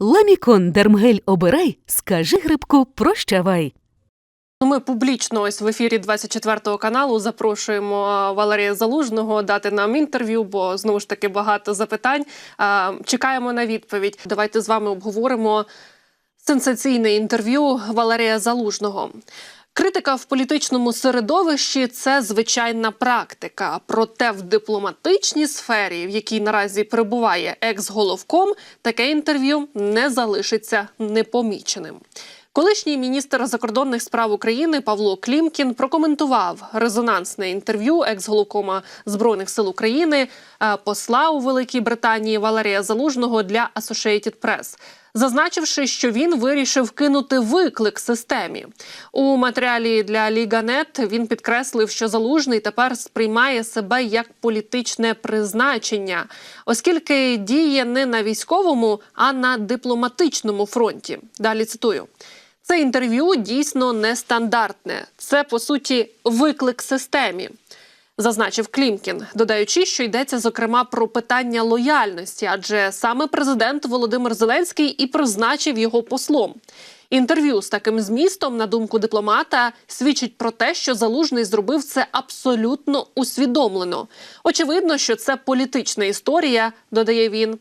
Ламікон Дермгель обирай, скажи грибку прощавай. Ми публічно ось в ефірі 24 каналу запрошуємо Валерія Залужного дати нам інтерв'ю, бо знову ж таки багато запитань. Чекаємо на відповідь. Давайте з вами обговоримо сенсаційне інтерв'ю Валерія Залужного. Критика в політичному середовищі це звичайна практика. Проте в дипломатичній сфері, в якій наразі перебуває екс-головком, таке інтерв'ю не залишиться непоміченим. Колишній міністр закордонних справ України Павло Клімкін прокоментував резонансне інтерв'ю екс-головкома збройних сил України е, посла у Великій Британії Валерія Залужного для Associated Press, зазначивши, що він вирішив кинути виклик системі. У матеріалі для Ліганет він підкреслив, що залужний тепер сприймає себе як політичне призначення, оскільки діє не на військовому, а на дипломатичному фронті. Далі цитую. Це інтерв'ю дійсно нестандартне. Це по суті виклик системі. Зазначив Клімкін, додаючи, що йдеться зокрема про питання лояльності, адже саме президент Володимир Зеленський і призначив його послом. Інтерв'ю з таким змістом, на думку дипломата, свідчить про те, що залужний зробив це абсолютно усвідомлено. Очевидно, що це політична історія, додає він.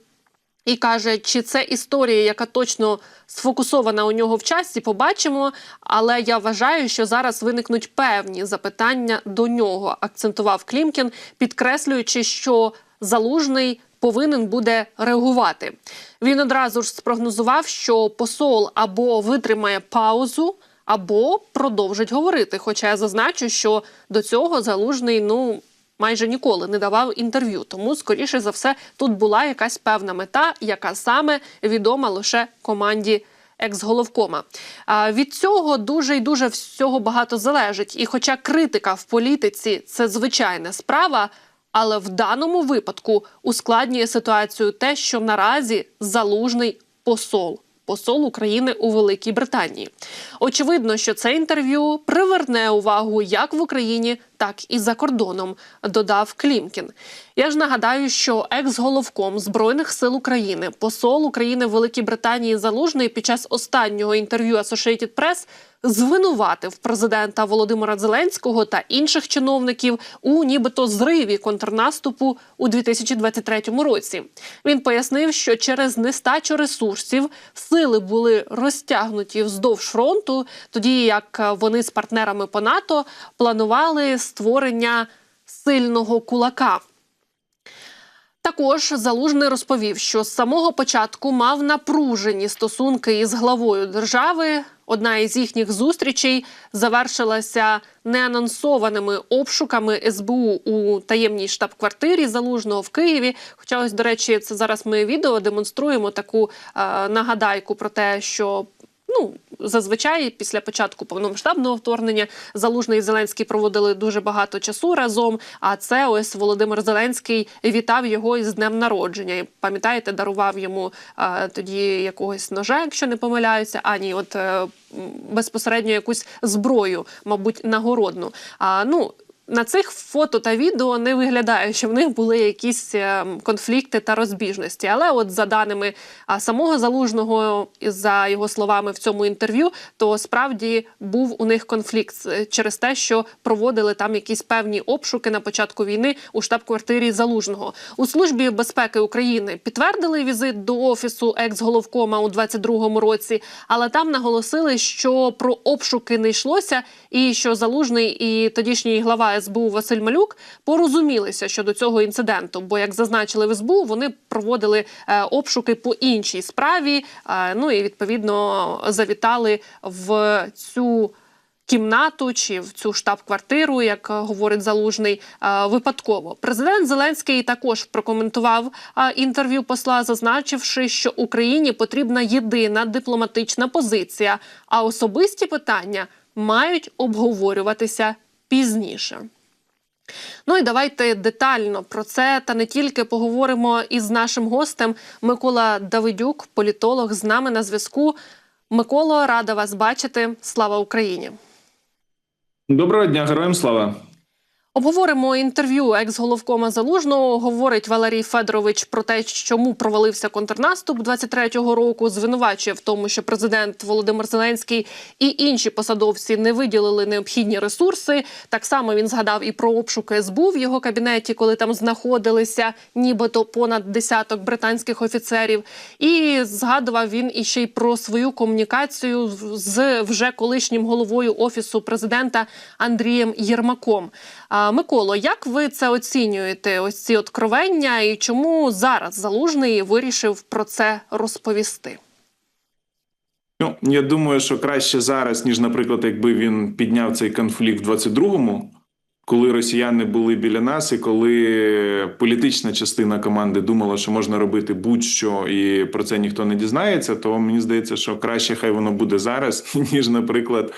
І каже, чи це історія, яка точно сфокусована у нього в часі, побачимо. Але я вважаю, що зараз виникнуть певні запитання до нього, акцентував Клімкін, підкреслюючи, що залужний повинен буде реагувати. Він одразу ж спрогнозував, що посол або витримає паузу. Або продовжить говорити. Хоча я зазначу, що до цього залужний ну майже ніколи не давав інтерв'ю. Тому, скоріше за все, тут була якась певна мета, яка саме відома лише команді. Екс-головкома від цього дуже і дуже всього багато залежить. І, хоча критика в політиці це звичайна справа, але в даному випадку ускладнює ситуацію те, що наразі залужний посол. Посол України у Великій Британії. Очевидно, що це інтерв'ю приверне увагу як в Україні, так і за кордоном, додав Клімкін. Я ж нагадаю, що екс-головком збройних сил України, посол України в Великій Британії Залужний під час останнього інтерв'ю Associated Press звинуватив президента Володимира Зеленського та інших чиновників у нібито зриві контрнаступу у 2023 році. Він пояснив, що через нестачу ресурсів сили були розтягнуті вздовж фронту, тоді як вони з партнерами по НАТО планували створення сильного кулака. Також залужний розповів, що з самого початку мав напружені стосунки із главою держави. Одна із їхніх зустрічей завершилася неанонсованими обшуками СБУ у таємній штаб-квартирі залужного в Києві. Хоча, ось до речі, це зараз ми відео демонструємо таку е, нагадайку про те, що ну зазвичай після початку повномасштабного вторгнення Залужний і Зеленський проводили дуже багато часу разом. А це ось Володимир Зеленський вітав його із днем народження. І пам'ятаєте, дарував йому а, тоді якогось ножа, якщо не помиляюся. А ні, от е, безпосередньо якусь зброю, мабуть, нагородну. А ну. На цих фото та відео не виглядає, що в них були якісь е, конфлікти та розбіжності. Але, от за даними самого залужного, і за його словами в цьому інтерв'ю, то справді був у них конфлікт е, через те, що проводили там якісь певні обшуки на початку війни у штаб-квартирі залужного у службі безпеки України. Підтвердили візит до офісу екс-головкома у 22-му році, але там наголосили, що про обшуки не йшлося, і що залужний і тодішній глава. СБУ Василь Малюк порозумілися щодо цього інциденту. Бо, як зазначили в СБУ, вони проводили е, обшуки по іншій справі. Е, ну і відповідно завітали в цю. Кімнату чи в цю штаб-квартиру, як говорить залужний, е, випадково президент Зеленський також прокоментував інтерв'ю посла, зазначивши, що Україні потрібна єдина дипломатична позиція, а особисті питання мають обговорюватися пізніше. Ну і давайте детально про це та не тільки поговоримо із нашим гостем Микола Давидюк, політолог, з нами на зв'язку. Миколо, рада вас бачити. Слава Україні! Доброго дня, героям слава. Обговоримо інтерв'ю екс-головкома Залужного. Говорить Валерій Федорович про те, чому провалився контрнаступ 23-го року. Звинувачує в тому, що президент Володимир Зеленський і інші посадовці не виділили необхідні ресурси. Так само він згадав і про обшуки СБУ в його кабінеті, коли там знаходилися нібито понад десяток британських офіцерів. І згадував він іще й про свою комунікацію з вже колишнім головою офісу президента Андрієм Єрмаком. Миколо, як ви це оцінюєте? Ось ці откровення, і чому зараз залужний вирішив про це розповісти? Ну, я думаю, що краще зараз, ніж, наприклад, якби він підняв цей конфлікт в 22-му, коли росіяни були біля нас, і коли політична частина команди думала, що можна робити будь-що, і про це ніхто не дізнається, то мені здається, що краще хай воно буде зараз, ніж, наприклад.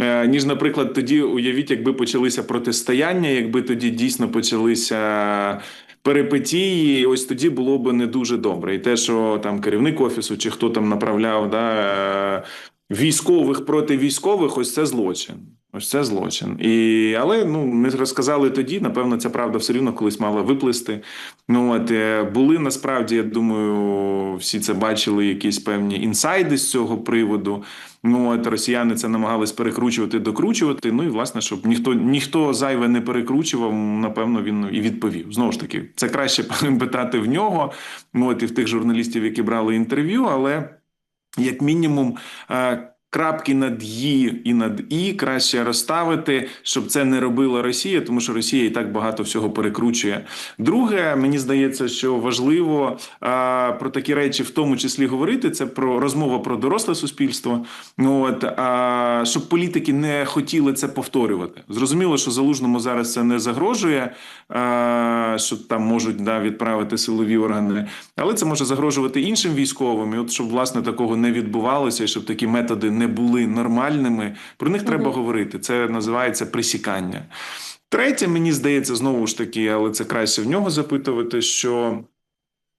Е, Ніж, наприклад, тоді уявіть, якби почалися протистояння, якби тоді дійсно почалися перипетії, ось тоді було б не дуже добре. І те, що там керівник офісу чи хто там направляв да, е, військових проти військових, ось це злочин. Ось це злочин. І, але ну ми розказали тоді. Напевно, ця правда все рівно колись мала виплисти. Ну от е, були насправді, я думаю, всі це бачили, якісь певні інсайди з цього приводу. Ну от росіяни це намагались перекручувати, докручувати. Ну і власне, щоб ніхто ніхто зайве не перекручував, напевно, він і відповів. Знову ж таки, це краще питати в нього. Ну от і в тих журналістів, які брали інтерв'ю, але як мінімум. Крапки над «і» і над і краще розставити, щоб це не робила Росія, тому що Росія і так багато всього перекручує. Друге, мені здається, що важливо а, про такі речі, в тому числі говорити. Це про розмова про доросле суспільство. Ну от а, щоб політики не хотіли це повторювати. Зрозуміло, що залужному зараз це не загрожує, а, що там можуть да, відправити силові органи, але це може загрожувати іншим військовим. І от щоб власне такого не відбувалося, і щоб такі методи не були нормальними. Про них треба говорити. Це називається присікання. Третє, мені здається, знову ж таки, але це краще в нього запитувати, що.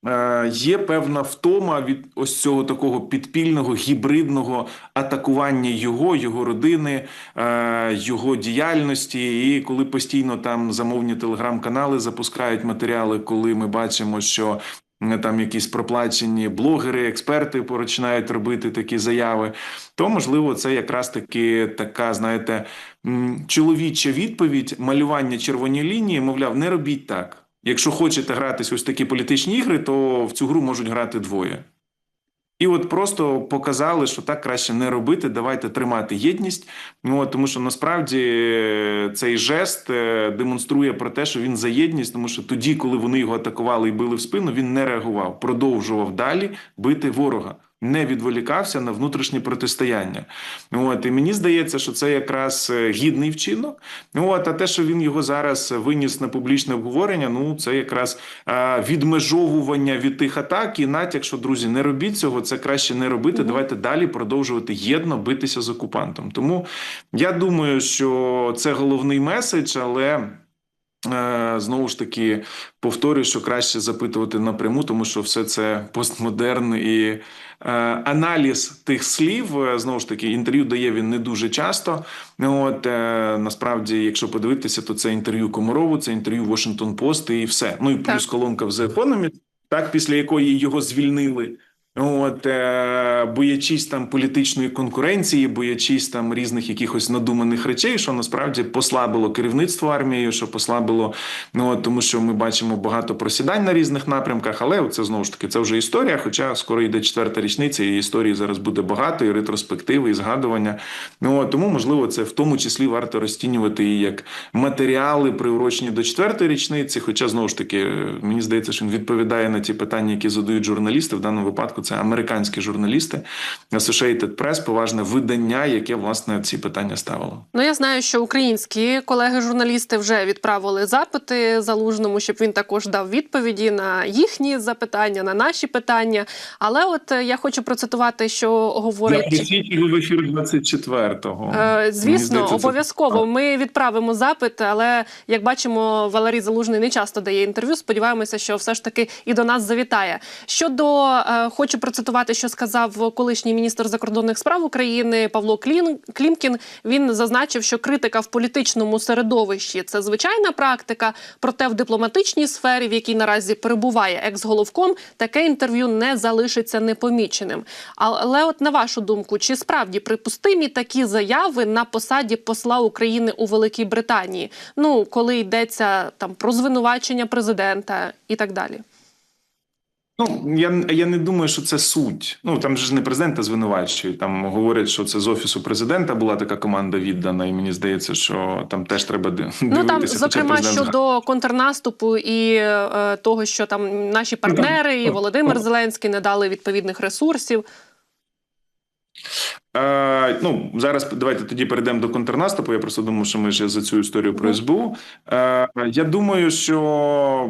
е, Є певна втома від ось цього такого підпільного гібридного атакування його, його родини, е, його діяльності. І коли постійно там замовні телеграм-канали запускають матеріали, коли ми бачимо, що там якісь проплачені блогери, експерти починають робити такі заяви, то можливо це якраз таки така, знаєте, чоловіча відповідь, малювання червоні лінії, мовляв, не робіть так. Якщо хочете гратись ось такі політичні ігри, то в цю гру можуть грати двоє. І от просто показали, що так краще не робити. Давайте тримати єдність. Ну, тому що насправді е, цей жест е, демонструє про те, що він за єдність, тому що тоді, коли вони його атакували і били в спину, він не реагував, продовжував далі бити ворога. Не відволікався на внутрішнє протистояння. От і мені здається, що це якраз е, гідний вчинок. От, а те, що він його зараз виніс на публічне обговорення, ну це якраз відмежовування від тих атак і натяк, що друзі, не робіть цього, це краще не робити. Давайте далі продовжувати єдно битися з окупантом. Тому я думаю, що це головний меседж, але. Е, Знову ж таки повторюю, що краще запитувати напряму, тому що все це постмодерн і аналіз тих слів. е, Знову ж таки, інтерв'ю дає він не дуже часто. От е, насправді, якщо подивитися, то це інтерв'ю Комарову, це інтерв'ю Washington Post і все. Ну і плюс Так. колонка в The Economist, так після якої його звільнили. От, е, боячись там політичної конкуренції, боячись там різних якихось надуманих речей, що насправді послабило керівництво армією, що послабило, ну тому що ми бачимо багато просідань на різних напрямках, але це знову ж таки це вже історія. Хоча скоро йде четверта річниця, і історії зараз буде багато, і ретроспективи, і згадування. Ну тому можливо, це в тому числі варто розцінювати і як матеріали, приурочені до четвертої річниці. Хоча знову ж таки, мені здається, що він відповідає на ті питання, які задають журналісти. В даному випадку це американські журналісти, Associated Press, поважне видання, яке власне ці питання ставило. Ну я знаю, що українські колеги-журналісти вже відправили запити залужному, щоб він також дав відповіді на їхні запитання, на наші питання. Але от е, я хочу процитувати, що говорить. В ефір 24-го. Е, Звісно, здається, це- обов'язково. Ми відправимо запит, але як бачимо, Валерій Залужний не часто дає інтерв'ю. Сподіваємося, що все ж таки і до нас завітає. Щодо е, хочу хочу процитувати, що сказав колишній міністр закордонних справ України Павло Клін Клімкін. Він зазначив, що критика в політичному середовищі це звичайна практика. Проте в дипломатичній сфері, в якій наразі перебуває екс-головком, таке інтерв'ю не залишиться непоміченим. Але, от на вашу думку, чи справді припустимі такі заяви на посаді посла України у Великій Британії? Ну коли йдеться там про звинувачення президента і так далі? Ну я, я не думаю, що це суть. Ну там же ж не президента звинувачують. Там говорять, що це з офісу президента була така команда віддана, і мені здається, що там теж треба дивитися. Ну там, зокрема, щодо контрнаступу і е, того, що там наші партнери і Володимир Зеленський не дали відповідних ресурсів. Е, ну, зараз давайте тоді перейдемо до контрнаступу. Я просто думаю, що ми ще за цю історію про СБУ. Е, я думаю, що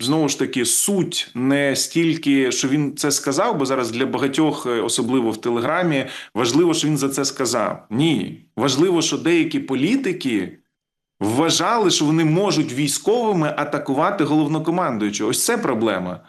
знову ж таки суть не стільки, що він це сказав, бо зараз для багатьох, е, особливо в Телеграмі, важливо, що він за це сказав. Ні, важливо, що деякі політики. Вважали, що вони можуть військовими атакувати головнокомандуючого. Ось це проблема.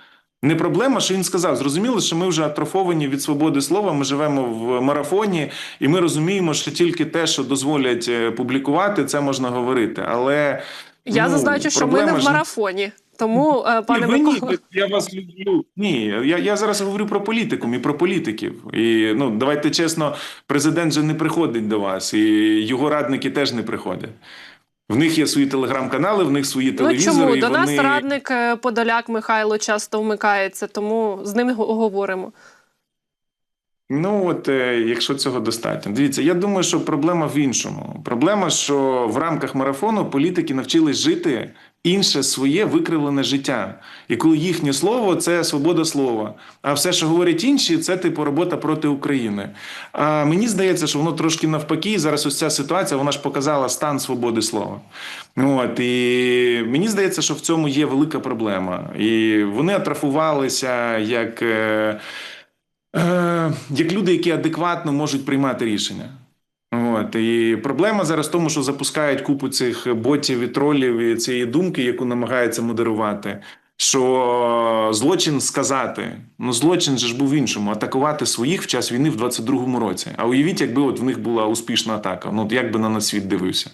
Не проблема, що він сказав. Зрозуміло, що ми вже атрофовані від свободи слова. Ми живемо в марафоні, і ми розуміємо, що тільки те, що дозволять е, публікувати, це можна говорити. Але Я ну, зазначу, що ми не в ж- марафоні. Тому, е, пане ні, Микола... ні, я вас люблю. Ні, я, я зараз говорю про політику і про політиків. І ну давайте чесно, президент же не приходить до вас, і його радники теж не приходять. В них є свої телеграм-канали, в них свої ну телевізори. чому і до нас радник е, Подоляк Михайло часто вмикається, тому з ним го- говоримо. Ну от е, якщо цього достатньо, дивіться, я думаю, що проблема в іншому. Проблема, що в рамках марафону політики навчились жити інше своє викривлене життя. І коли їхнє слово це свобода слова, а все, що говорять інші, це типу робота проти України. А мені здається, що воно трошки навпаки. Зараз ось ця ситуація вона ж показала стан свободи слова. От і мені здається, що в цьому є велика проблема. І вони атрафувалися як. Е, як люди, які адекватно можуть приймати рішення. От і проблема зараз в тому, що запускають купу цих ботів і тролів і цієї думки, яку намагаються модерувати. Що злочин сказати, ну злочин же ж був в іншому, атакувати своїх в час війни в 22-му році. А уявіть, якби от в них була успішна атака. Ну як би на нас світ дивився?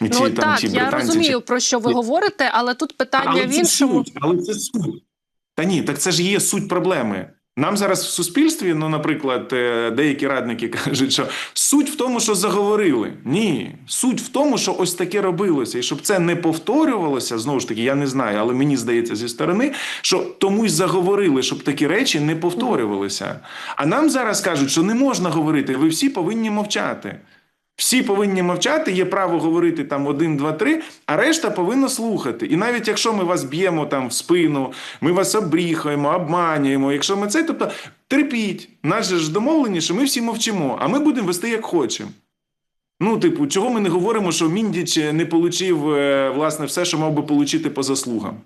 І ці, ну там, так, ті я розумію, про що ви говорите, але тут питання але в це іншому. суть, але це суть. Та ні, так це ж є суть проблеми. Нам зараз в суспільстві, ну, наприклад, е, деякі радники кажуть, що суть в тому, що заговорили. Ні, суть в тому, що ось таке робилося, і щоб це не повторювалося, знову ж таки, я не знаю, але мені здається зі сторони, що тому й заговорили, щоб такі речі не повторювалися. А нам зараз кажуть, що не можна говорити, ви всі повинні мовчати. Всі повинні мовчати, є право говорити там один, два, три, а решта повинна слухати. І навіть якщо ми вас б'ємо там в спину, ми вас обріхаємо, обманюємо. Якщо ми це, тобто терпіть. Нас ж домовлені, що ми всі мовчимо, а ми будемо вести як хочемо. Ну, типу, чого ми не говоримо, що Міндіч не отримав власне все, що мав би отримати по заслугам.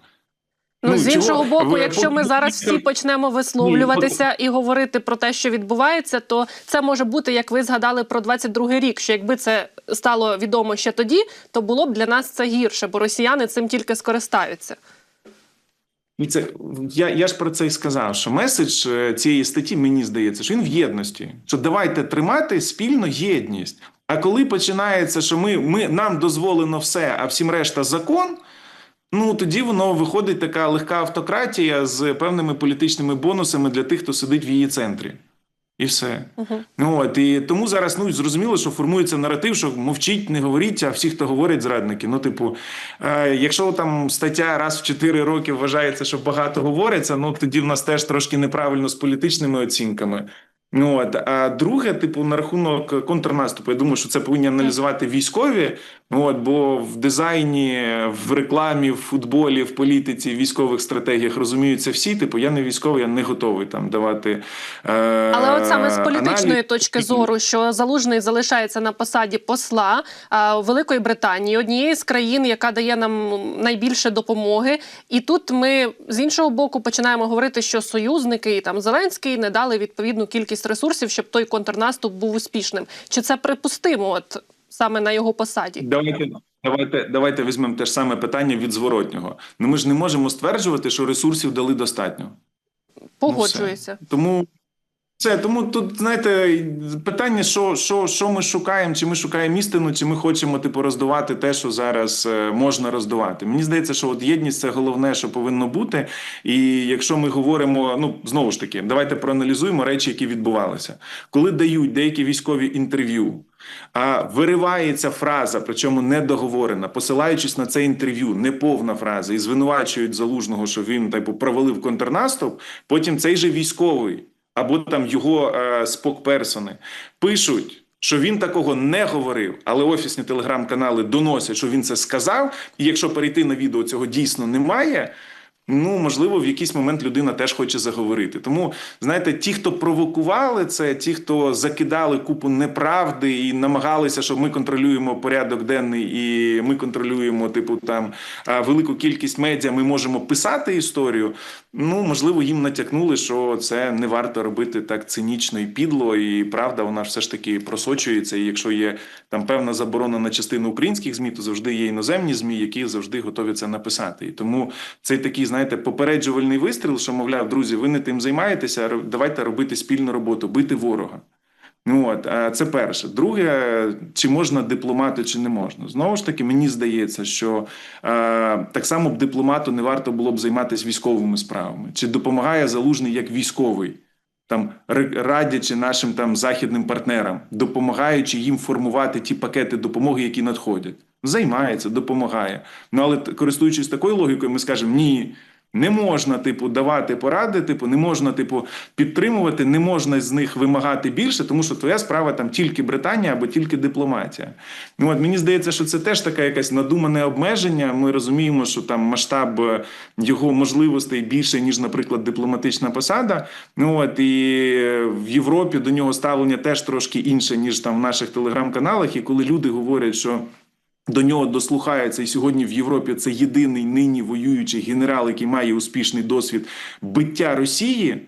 Ну, Ну, з чого іншого боку, якщо ми зараз всі почнемо висловлюватися і говорити про те, що відбувається, то це може бути, як ви згадали про 22-й рік. Що якби це стало відомо ще тоді, то було б для нас це гірше, бо росіяни цим тільки скористаються. І це я, я ж про це і сказав, що меседж е, цієї статті мені здається, що він в єдності. Що давайте тримати спільно єдність. А коли починається, що ми, ми нам дозволено все, а всім решта закон. Ну тоді воно виходить така легка автократія з певними політичними бонусами для тих, хто сидить в її центрі. І все. Ну от і тому зараз ну зрозуміло, що формується наратив, що мовчіть, не говоріть, а всі, хто говорять, зрадники. Ну, типу, е, якщо там стаття раз в 4 роки вважається, що багато говориться, ну тоді в нас теж трошки неправильно з політичними оцінками. Ну от а друге, типу, на рахунок контрнаступу, я думаю, що це повинні аналізувати військові. Ну, От, бо в дизайні, в рекламі, в футболі, в політиці, в військових стратегіях розуміються всі. Типу, я не військовий, я не готовий там давати. Е, Але от саме з політичної аналіз. точки зору, що залужний залишається на посаді посла а, Великої Британії, однієї з країн, яка дає нам найбільше допомоги, і тут ми з іншого боку починаємо говорити, що союзники і там Зеленський не дали відповідну кількість ресурсів, щоб той контрнаступ був успішним. Чи це припустимо, от саме на його посаді? Давайте, давайте, давайте візьмемо те ж саме питання від зворотнього. Ну ми ж не можемо стверджувати, що ресурсів дали достатньо. Погоджується. Ну. Тому це тому тут знаєте питання, що, що, що ми шукаємо, чи ми шукаємо істину, чи ми хочемо типу роздувати те, що зараз е, можна роздувати. Мені здається, що от єдність це головне, що повинно бути. І якщо ми говоримо, ну знову ж таки, давайте проаналізуємо речі, які відбувалися, коли дають деякі військові інтерв'ю. А виривається фраза, причому недоговорена, посилаючись на це інтерв'ю, неповна фраза, і звинувачують залужного, що він типу провалив контрнаступ. Потім цей же військовий або там його е, спокперсони пишуть. Що він такого не говорив, але офісні телеграм-канали доносять, що він це сказав. І якщо перейти на відео, цього дійсно немає. Ну, можливо, в якийсь момент людина теж хоче заговорити. Тому, знаєте, ті, хто провокували це, ті, хто закидали купу неправди і намагалися, що ми контролюємо порядок денний, і ми контролюємо, типу, там велику кількість медіа, ми можемо писати історію. Ну, можливо, їм натякнули, що це не варто робити так цинічно і підло, і правда, вона все ж таки просочується. І якщо є там певна заборона на частину українських змі, то завжди є іноземні змі, які завжди готові це написати. І тому цей такий, знаєте, попереджувальний вистріл, що мовляв, друзі, ви не тим займаєтеся, давайте робити спільну роботу, бити ворога. Ну от а це перше. Друге, чи можна дипломати, чи не можна. Знову ж таки, мені здається, що е, так само б дипломату не варто було б займатися військовими справами. Чи допомагає залужний як військовий, там радячи нашим там західним партнерам, допомагаючи їм формувати ті пакети допомоги, які надходять. Займається, допомагає. Ну але користуючись такою логікою, ми скажемо ні. Не можна, типу, давати поради, типу, не можна, типу, підтримувати, не можна з них вимагати більше, тому що твоя справа там тільки Британія або тільки дипломатія. Ну от мені здається, що це теж таке якесь надумане обмеження. Ми розуміємо, що там масштаб е, його можливостей більше, ніж, наприклад, дипломатична посада. Ну от і в Європі до нього ставлення теж трошки інше, ніж там в наших телеграм-каналах. І коли люди говорять, що. До нього дослухаються, і сьогодні в Європі це єдиний нині воюючий генерал, який має успішний досвід биття Росії.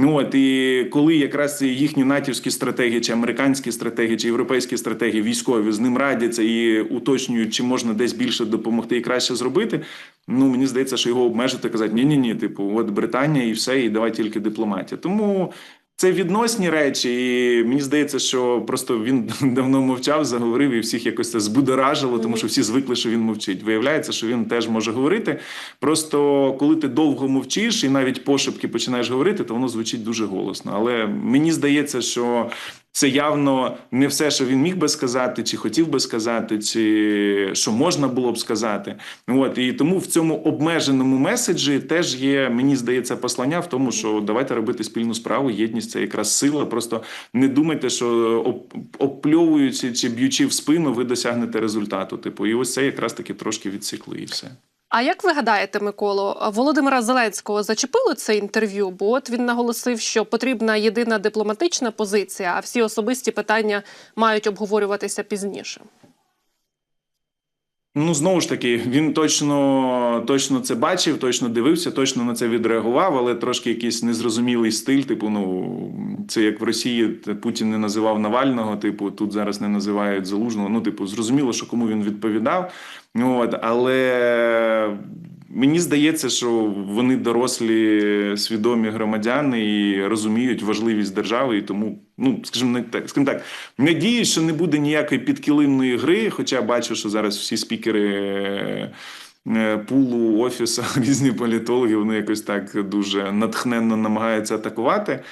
Ну от і коли якраз їхні натівські стратегії, чи американські стратегії, чи європейські стратегії військові з ним радяться і уточнюють, чи можна десь більше допомогти і краще зробити. Ну мені здається, що його обмежити казати ні, ні, ні, типу, от Британія і все, і давай тільки дипломатія. Тому це відносні речі, і мені здається, що просто він давно мовчав, заговорив і всіх якось це збудоражило, тому що всі звикли, що він мовчить. Виявляється, що він теж може говорити. Просто коли ти довго мовчиш і навіть пошепки починаєш говорити, то воно звучить дуже голосно. Але мені здається, що це явно не все, що він міг би сказати, чи хотів би сказати, чи що можна було б сказати. От і тому в цьому обмеженому меседжі теж є, мені здається, послання в тому, що давайте робити спільну справу. Єдність це якраз сила. Просто не думайте, що об- обпльовуючи чи б'ючи в спину, ви досягнете результату. Типу, і ось це якраз таки трошки відсікли, і все. А як ви гадаєте, Миколо, Володимира Зеленського зачепило це інтерв'ю? Бо от він наголосив, що потрібна єдина дипломатична позиція, а всі особисті питання мають обговорюватися пізніше. Ну, знову ж таки, він точно, точно це бачив, точно дивився, точно на це відреагував, але трошки якийсь незрозумілий стиль. Типу, ну це як в Росії Путін не називав Навального, типу, тут зараз не називають Залужного. Ну, типу, зрозуміло, що кому він відповідав. От, але мені здається, що вони дорослі, свідомі громадяни і розуміють важливість держави, і тому, ну скажімо, не так, скажімо так, надіюсь, що не буде ніякої підкилимної гри. Хоча бачу, що зараз всі спікери. е, Пулу офісу різні політологи вони якось так дуже натхненно намагаються атакувати.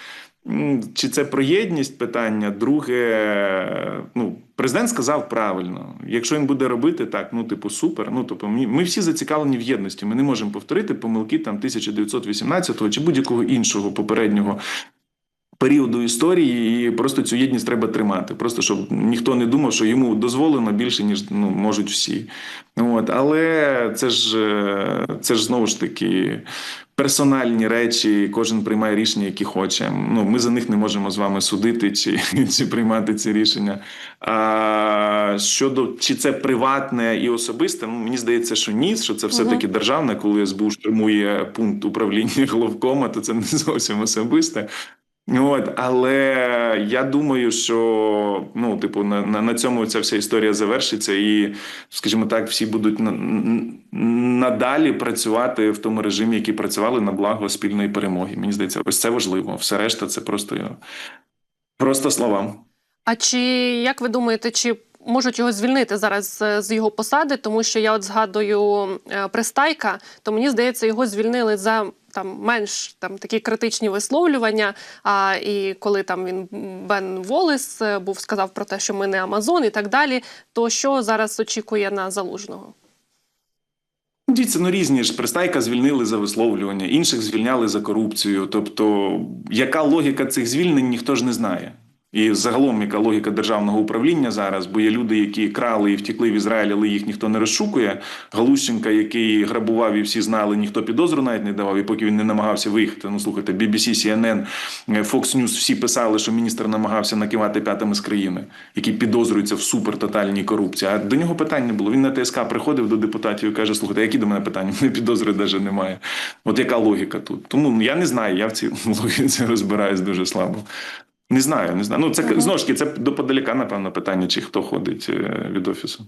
Чи це про єдність питання? Друге, ну президент сказав правильно. Якщо він буде робити так, ну типу супер. Ну тобто, ми, всі зацікавлені в єдності. Ми не можемо повторити помилки там 1918 чи будь-якого іншого попереднього. Періоду історії, і просто цю єдність треба тримати. Просто щоб ніхто не думав, що йому дозволено більше, ніж ну, можуть всі. От, але це ж е, це ж знову ж таки персональні речі, кожен приймає рішення, які хоче. Ну, ми за них не можемо з вами судити чи, чи приймати ці рішення. А щодо чи це приватне і особисте, ну мені здається, що ні, що це все-таки державне, коли СБУ штурмує пункт управління головкома, то це не зовсім особисте. От, але я думаю, що ну, типу, на, на, на цьому ця вся історія завершиться, і, скажімо так, всі будуть на, надалі працювати в тому режимі, який працювали на благо спільної перемоги. Мені здається, ось це важливо. Все решта це просто, просто слова. А чи як ви думаєте, чи можуть його звільнити зараз е, з його посади? Тому що я от згадую е, Пристайка, то мені здається, його звільнили за там менш там такі критичні висловлювання. А і коли там він Бен Волес е, був сказав про те, що ми не Амазон і так далі. То що зараз очікує на залужного? Дивіться, ну різні ж пристайка звільнили за висловлювання, інших звільняли за корупцію. Тобто, яка логіка цих звільнень, ніхто ж не знає. І загалом, яка логіка державного управління зараз, бо є люди, які крали і втекли в Ізраїль, але їх ніхто не розшукує. Галущенка, який грабував і всі знали, ніхто підозру навіть не давав, і поки він не намагався виїхати. Ну слухайте, BBC, CNN, Fox News всі писали, що міністр намагався накивати п'ятами з країни, які підозрюються в супертотальній корупції. А до нього питань не було. Він на ТСК приходив до депутатів і каже: слухайте, які до мене питання? Мене підозри навіть немає. От яка логіка тут? Тому ну, я не знаю, я в цій логіці розбираюсь дуже слабо. Не знаю, не знаю. Ну це знову ж таки, це до подаліка, напевно, питання, чи хто ходить е, від офісу.